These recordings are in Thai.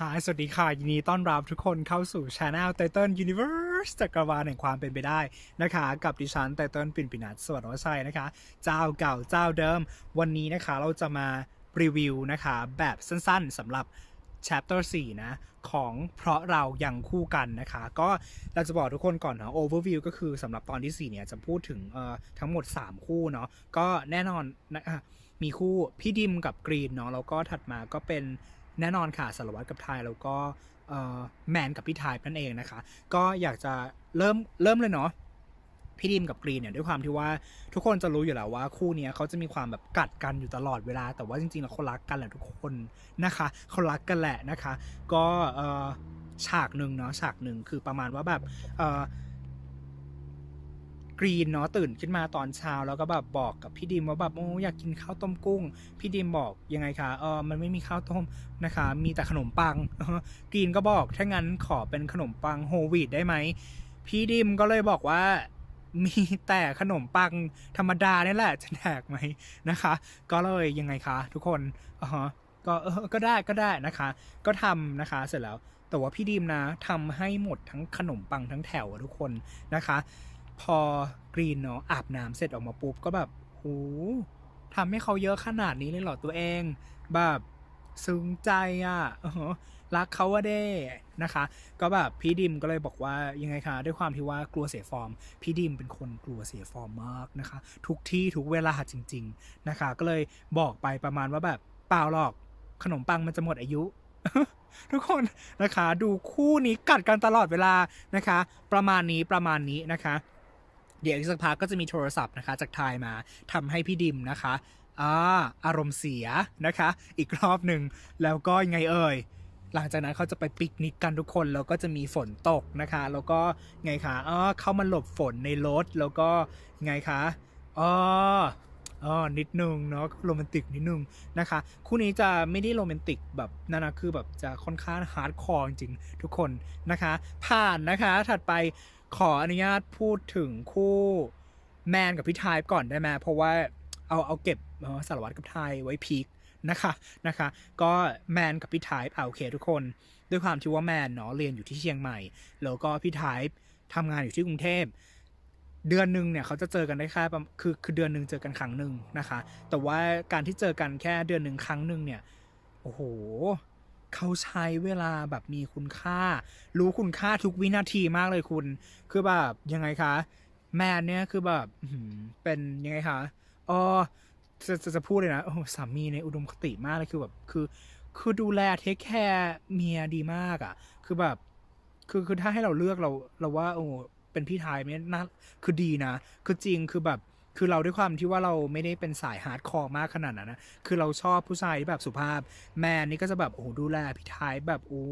ฮายสวัสดีค่ะ ยินดีต้อนรับทุกคนเข้าสู่ช anel ไตเติ้ล Universe จักรวาลแห่งความเป็นไปได้นะคะ กับดิฉันไตเติ้ลปิ่นปินัทสวัสดิ์วชัยนะคะ เจ้าเก่าเจ้าเดิม วันนี้นะคะเราจะมารีวิวนะคะ แบบสั้นๆสำหรับ chapter 4 นะ ของเพราะเรายังคู่กันนะคะ ก็เราจะบอกทุกคนก่อนนะ overview ก็คือสำหรับตอนที่ 4 เนี่ยจะพูดถึงเอ่อทั้งหมด 3 คู่เนาะก็แน่นอนนะมีคู่พี่ดิมกับกรีนเนาะแล้วก็ถัดมาก็เป็น แน่นอนค่ะสารวัตรกับไทยแล้วก็แมนกับพี่ไทยนั่นเองนะคะ ก็อยากจะเริ่มเริ่มเลยเนาะพี่ดิมกับกรีนเนี่ยด้วยความที่ว่าทุกคนจะรู้อยู่แล้วว่าคู่นี้เขาจะมีความแบบกัดกันอยู่ตลอดเวลา แต่ว่าจริงๆแล้วเขารักกันแหละทุกคนนะคะเขารักกันแหละนะคะ ก็ฉากหนึ่งเนาะฉากหนึ่งคือประมาณว่าแบบ กรีนเนาะตื่นขึ้นมาตอนเช้าแล้วก็แบบบอกกับพี่ดิมว่าแบบโอ้อยากกินข้าวต้มกุ้ง พี่ดิมบอกยังไงคะเออมันไม่มีข้าวต้มนะคะ มีแต่ขนมปังกรีนก็บอกถ้างั้นขอเป็นขนมปังโฮลวีตได้ไหมพี่ดิมก็เลยบอกว่ามีแต่ขนมปังธรรมดาเนี่ยแหละจะแดกไหมนะคะ ก็เลยยังไงคะทุกคนอ่าฮะก็เออก็ได้ก็ได้นะคะ ก็ทำนะคะเสร็จแล้ว แต่ว่าพี่ดิมนะทำให้หมดทั้งขนมปังทั้งแถวอะทุกคนนะคะ พอกรีนเนาะอาบน้ำเสร็จออกมาปุ๊บก็แบบโหทำให้เขาเยอะขนาดนี้เลยเหรอตัวเอง แบบซึ้งใจอะอือฮะรักเขาว่าเด้นะคะ ก็แบบพี่ดิมก็เลยบอกว่ายังไงคะด้วยความที่ว่ากลัวเสียฟอร์ม พี่ดิมเป็นคนกลัวเสียฟอร์มมากนะคะ ทุกที่ทุกเวลาจริง ๆนะคะ ก็เลยบอกไปประมาณว่าแบบเปล่าหรอกขนมปังมันจะหมดอายุ ทุกคนนะคะ ดูคู่นี้กัดกันตลอดเวลานะคะ ประมาณนี้ประมาณนี้นะคะ เดี๋ยวอีกสักพักก็จะมีโทรศัพท์นะคะจากทายมาทำให้พี่ดิมนะคะอ่าอารมณ์เสียนะคะ อีกรอบหนึ่งแล้วก็ยังไงเอ่ยหลังจากนั้นเขาจะไปปิกนิกกันทุกคนแล้วก็จะมีฝนตกนะคะ แล้วก็ไงคะอ๋อเข้ามาหลบฝนในรถแล้วก็ไงคะอ๋อ อ๋อนิดนึงเนาะโรแมนติกนิดนึงนะคะ คู่นี้จะไม่ได้โรแมนติกแบบนั่นนะคือแบบจะค่อนข้างฮาร์ดคอร์จริงทุกคนนะคะ ผ่านนะคะถัดไปขออนุญาตพูดถึงคู่แมนกับพี่ทายก่อนได้ไหมเพราะว่าเอาเอาเก็บสารวัตรกับไทยไว้พีคนะคะนะคะ ก็แมนกับพี่ไทป์เอาโอเคทุกคน ด้วยความที่ว่าแมนเนาะเรียนอยู่ที่เชียงใหม่ แล้วก็พี่ไทป์ทำงานอยู่ที่กรุงเทพ เดือนหนึ่งเนี่ยเขาจะเจอกันได้แค่คือคือเดือนหนึ่งเจอกันครั้งหนึ่งนะคะ แต่ว่าการที่เจอกันแค่เดือนหนึ่งครั้งหนึ่งเนี่ยโอ้โหเขาใช้เวลาแบบมีคุณค่า รู้คุณค่าทุกวินาทีมากเลยคุณ คือแบบยังไงคะ แมนเนี่ยคือแบบเป็นยังไงคะอ๋อจะจะจะพูดเลยนะโอ้สามีในอุดมคติมากเลยคือแบบคือคือดูแลเทคแคร์เมียดีมากอะ่ะ คือแบบ คือคือถ้าให้เราเลือกเราเราว่าโอ้ เป็นพี่ทายเนี่ยน่าคือดีนะ คือจริงคือแบบคือเราด้วยความที่ว่าเราไม่ได้เป็นสายฮาร์ดคอร์มากขนาดนั้นนะ คือเราชอบผู้ชายที่แบบสุภาพ แมนนี่ก็จะแบบโอ้ดูแลพี่ทายแบบโอ้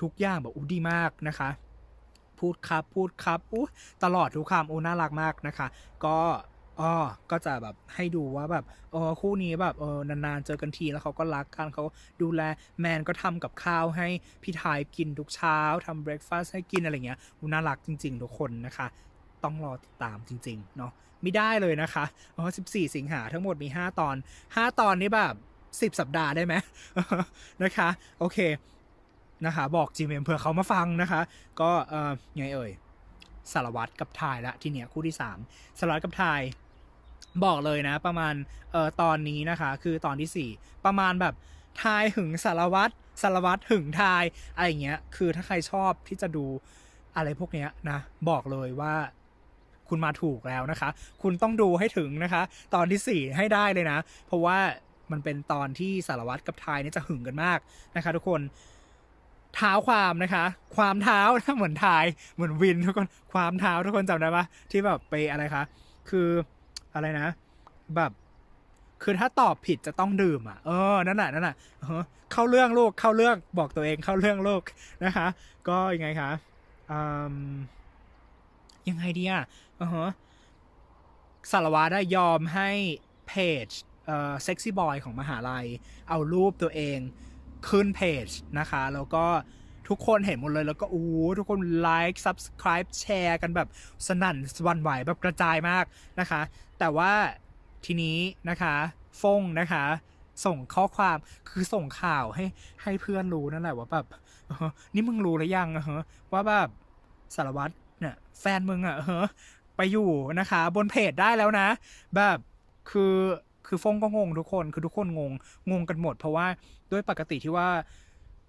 ทุกอย่างแบบอู้ดีมากนะคะ พูดครับพูดครับอู้ตลอดทุกคำโอ้น่ารักมากนะคะ ก็ อ๋อก็จะแบบให้ดูว่าแบบเออคู่นี้แบบเออนานๆเจอกันทีแล้วเขาก็รักกันเขาดูแลแมนก็ทำกับข้าวให้พี่ทายกินทุกเช้าทำเบรคฟาสต์ให้กินอะไรเงี้ยน่ารักจริง ๆ ทุกคนนะคะต้องรอติดตามจริง ๆ เนาะไม่ได้เลยนะคะอ๋อ14 สิงหาทั้งหมดมี 5 ตอน 5 ตอนนี้แบบ 10 สัปดาห์ได้ไหมนะคะ โอเค นะคะ บอก GMM เผื่อเขามาฟังนะคะ ก็เอ่อยังไงเอ่ยสารวัตรกับทายละ ทีเนี้ยคู่ที่ 3สารวัตรกับทาย บอกเลยนะ ประมาณเอ่อตอนนี้นะคะ คือตอนที่ 4 ประมาณแบบทายหึงสารวัตรสารวัตรหึงทายอะไรอย่างเงี้ย คือถ้าใครชอบที่จะดูอะไรพวกเนี้ยนะ บอกเลยว่าคุณมาถูกแล้วนะคะ คุณต้องดูให้ถึงนะคะ ตอนที่ 4 ให้ได้เลยนะ เพราะว่ามันเป็นตอนที่สารวัตรกับทายเนี่ยจะหึงกันมากนะคะ ทุกคนเท้าความนะคะ ความเท้านะเหมือนทายเหมือนวินทุกคนความเท้าทุกคนจำได้ปะที่แบบไปอะไรคะคือ อะไรนะ แบบ คือถ้าตอบผิดจะต้องดื่มอะ เออ นั่นแหละนั่นแหละเข้าเรื่องลูกเข้าเรื่องบอกตัวเองเข้าเรื่องลูกนะคะ ก็ยังไงคะยังไงดีอะอือสารวัตรได้ยอมให้เพจเอ่อเซ็กซี่บอยของมหาลัย เอารูปตัวเองขึ้นเพจนะคะ แล้วก็ ทุกคนเห็นหมดเลยแล้วก็โอ้ทุกคนไลค์ subscribe แชร์กันแบบสนั่นสวันไหวแบบกระจายมากนะคะ แต่ว่าทีนี้นะคะฟงนะคะ ส่งข้อความคือส่งข่าวให้ให้เพื่อนรู้นั่นแหละว่าแบบนี่มึงรู้หรือยังเออว่าแบบสารวัตรเนี่ยแฟนมึงอะเออไปอยู่นะคะ บนเพจได้แล้วนะ แบบคือคือฟงก็งงทุกคนคือทุกคนงงงงกันหมด เพราะว่าด้วยปกติที่ว่า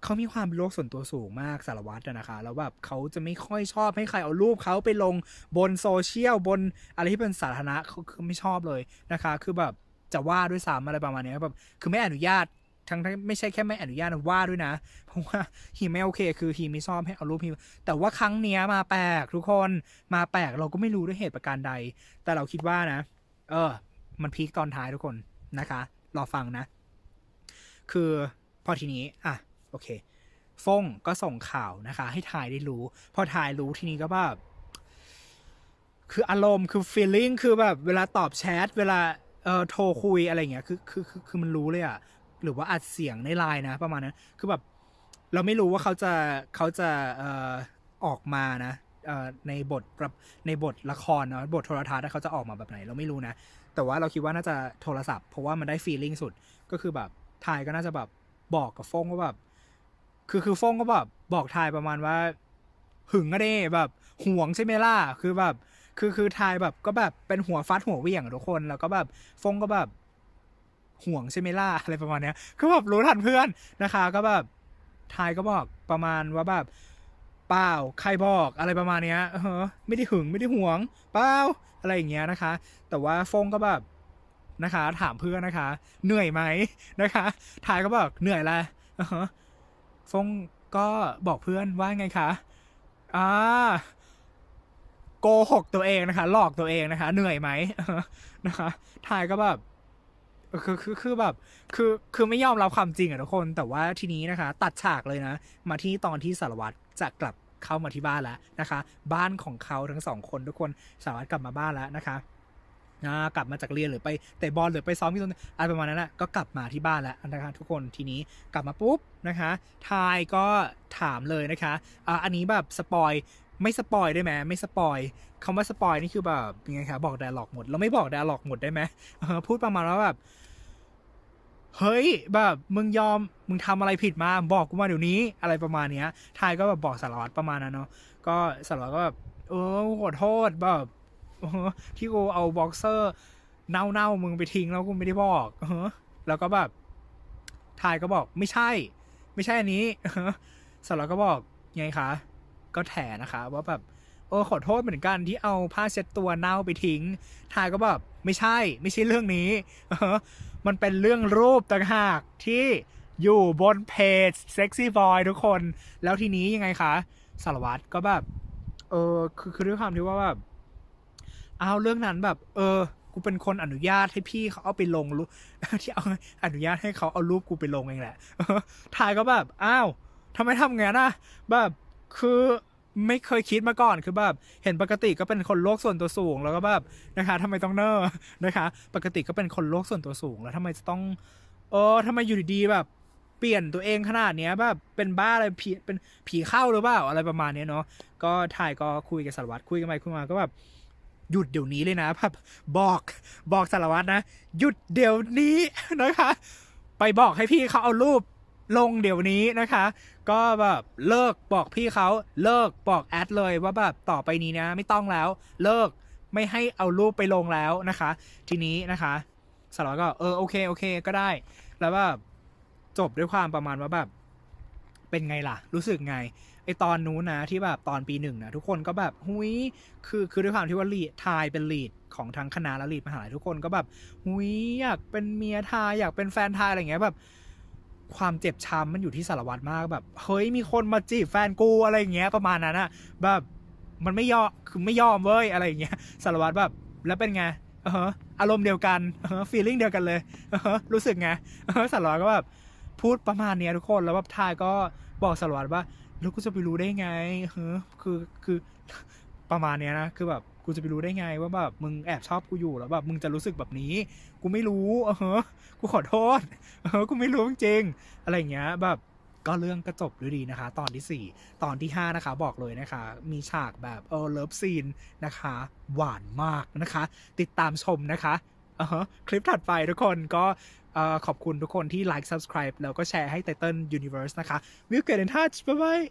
เขามีความเป็นโลกส่วนตัวสูงมากสารวัตรนะคะ แล้วแบบเขาจะไม่ค่อยชอบให้ใครเอารูปเขาไปลงบนโซเชียลบนอะไรที่เป็นสาธารณะเขาคือไม่ชอบเลยนะคะ คือแบบจะว่าด้วยซ้ำอะไรประมาณเนี้ยแบบคือไม่อนุญาตทั้งทั้งไม่ใช่แค่ไม่อนุญาตว่าด้วยนะ เพราะว่าฮีไม่โอเค คือฮีไม่ชอบให้เอารูปฮีแต่ว่าครั้งเนี้ยมาแปลกทุกคนมาแปลกเราก็ไม่รู้ด้วยเหตุประการใด แต่เราคิดว่านะ เออ มันพีคตอนท้ายทุกคนนะคะรอฟังนะ คือพอทีนี้ อะ โอเค ฟงก็ส่งข่าวนะคะ ให้ทายได้รู้ พอทายรู้ทีนี้ก็แบบคืออารมณ์คือ feeling คือแบบเวลาตอบแชท เวลาเอ่อโทรคุยอะไรเงี้ยคือคือคือคือมันรู้เลยอะหรือว่าอัดเสียงในไลน์นะ ประมาณนั้นคือแบบเราไม่รู้ว่าเขาจะเขาจะเอ่อออกมานะเอ่อในบทในบทละครเนาะบทโทรทัศน์เขาจะออกมาแบบไหน เราไม่รู้นะ แต่ว่าเราคิดว่าน่าจะโทรศัพท์เพราะว่ามันได้ feeling สุดก็คือแบบทายก็น่าจะแบบบอกกับฟงว่าแบบ คือคือฟงก็แบบบอกทายประมาณว่า หึงก็ได้แบบห่วงใช่ไหมล่ะคือแบบ คือคือทายแบบก็แบบเป็นหัวฟัดหัวเวี่ยงทุกคนแล้วก็แบบฟงก็แบบห่วงใช่ไหมล่ะอะไรประมาณเนี้ย คือแบบรู้ทันเพื่อนนะคะ ก็แบบทายก็บอกประมาณว่าแบบเปล่าใครบอกอะไรประมาณเนี้ยเออไม่ได้หึงไม่ได้ห่วง เปล่าอะไรอย่างเงี้ยนะคะ แต่ว่าฟงก็แบบนะคะ ถามเพื่อนนะคะ เหนื่อยไหมนะคะทายก็บอกเหนื่อยแหละอือฮะ ฟงก็บอกเพื่อนว่าไงคะอ่าโกหกตัวเองนะคะ หลอกตัวเองนะคะ เหนื่อยไหมนะคะทายก็แบบคือคือคือแบบ คือคือไม่ยอมรับความจริงอะทุกคน แต่ว่าทีนี้นะคะ ตัดฉากเลยนะ มาที่ตอนที่สารวัตรจะกลับเข้ามาที่บ้านแล้วนะคะ บ้านของเขาทั้งสองคนทุกคนสารวัตรกลับมาบ้านแล้วนะคะ กลับมาจากเรียนหรือไปเตะบอลหรือไปซ้อมที่ตรงอะไรประมาณนั้นนะก็กลับมาที่บ้านแล้วนะคะทุกคนทีนี้กลับมาปุ๊บนะคะทายก็ถามเลยนะคะอ่าอันนี้แบบสปอยไม่สปอยได้ไหมไม่สปอยคำว่าสปอยนี่คือแบบยังไงคะบอกไดอะล็อกหมด เราไม่บอกไดอะล็อกหมดได้ไหมพูดประมาณว่าแบบเฮ้ยแบบมึงยอมมึงทำอะไรผิดมาบอกกูมาเดี๋ยวนี้อะไรประมาณเนี้ยทายก็แบบบอกสารวัตรประมาณนั้นเนาะก็สารวัตรก็แบบเออขอโทษแบบ ที่กูเอาบ็อกเซอร์เน่าๆมึงไปทิ้งแล้วกูไม่ได้บอกแล้วก็แบบทายก็บอกไม่ใช่ ไม่ใช่อันนี้สารวัตรก็บอกไงคะ ก็แถนะคะ ว่าแบบเออขอโทษเหมือนกันที่เอาผ้าเช็ดตัวเน่าไปทิ้งทายก็แบบไม่ใช่ ไม่ใช่เรื่องนี้มันเป็นเรื่องรูปต่างหากที่อยู่บนเพจ Sexy Boy ทุกคน แล้วทีนี้ยังไงคะสารวัตรก็แบบ เออคือคือด้วยความที่ว่าแบบ อาวเรื่องนั้นแบบ เออ กูเป็นคนอนุญาตให้พี่เขาเอาไปลงรูปที่เอาอนุญาตให้เขาเอารูปกูไปลงเองแหละทายก็แบบอ้าวทำไมทำงั้นอะแบบคือไม่เคยคิดมาก่อนคือแบบเห็นปกติก็เป็นคนโลกส่วนตัวสูงแล้วก็แบบนะคะทำไมต้องเนอร์นะคะ ปกติก็เป็นคนโลกส่วนตัวสูง แล้วทำไมจะต้องเออทำไมอยู่ดีๆแบบ เปลี่ยนตัวเองขนาดเนี้ยแบบเป็นบ้าอะไรผีเป็นผีเข้าหรือเปล่าอะไรประมาณเนี้ยเนาะก็ถ่ายก็คุยกับสารวัตรคุยกันไปคุยมาก็แบบ หยุดเดี๋ยวนี้เลยนะแบบบอกบอกสารวัตรนะ หยุดเดี๋ยวนี้นะคะ ไปบอกให้พี่เขาเอารูปลงเดี๋ยวนี้นะคะ ก็แบบเลิกบอกพี่เขาเลิกบอกแอดเลยว่าแบบต่อไปนี้นะ ไม่ต้องแล้ว เลิกไม่ให้เอารูปไปลงแล้วนะคะ ทีนี้นะคะสารวัตรก็เออโอเคโอเคก็ได้ แล้วแบบจบด้วยความประมาณว่าแบบเป็นไงล่ะ รู้สึกไง ไอตอนนู้นนะที่แบบตอนปีหนึ่งนะทุกคนก็แบบหุยคือคือด้วยความที่ว่าลีดทายเป็นลีดของทั้งคณะและลีดมหาลัยทุกคนก็แบบหุยอยากเป็นเมียทายอยากเป็นแฟนทายอะไรเงี้ยแบบ ความเจ็บช้ำมันอยู่ที่สารวัตรมากแบบเฮ้ยมีคนมาจีบแฟนกูอะไรเงี้ยประมาณนั้นอะแบบมันไม่ยอมคือไม่ยอมเว้ยอะไรเงี้ยสารวัตรแบบแล้วเป็นไงเอออารมณ์เดียวกันเออฟีลลิ่งเดียวกันเลยเออรู้สึกไงเออสารวัตรก็แบบพูดประมาณเนี้ยทุกคนแล้วแบบทายก็บอกสารวัตรว่า แล้วกูจะไปรู้ได้ไงเออคือคือประมาณเนี้ยนะคือแบบกูจะไปรู้ได้ไงว่าแบบมึงแอบชอบกูอยู่แล้วแบบมึงจะรู้สึกแบบนี้ กูไม่รู้เออกูขอโทษเออกูไม่รู้จริงอะไรเงี้ยแบบก็เรื่องก็จบด้วยดีนะคะ ตอนที่สี่ตอนที่ห้านะคะ บอกเลยนะคะ มีฉากแบบเออเลิฟซีนนะคะ หวานมากนะคะ ติดตามชมนะคะเอ่าฮะคลิปถัดไปทุกคนก็ ขอบคุณทุกคนที่ like subscribe แล้วก็แชร์ให้ Titan Universe นะคะ We'll get in touch bye bye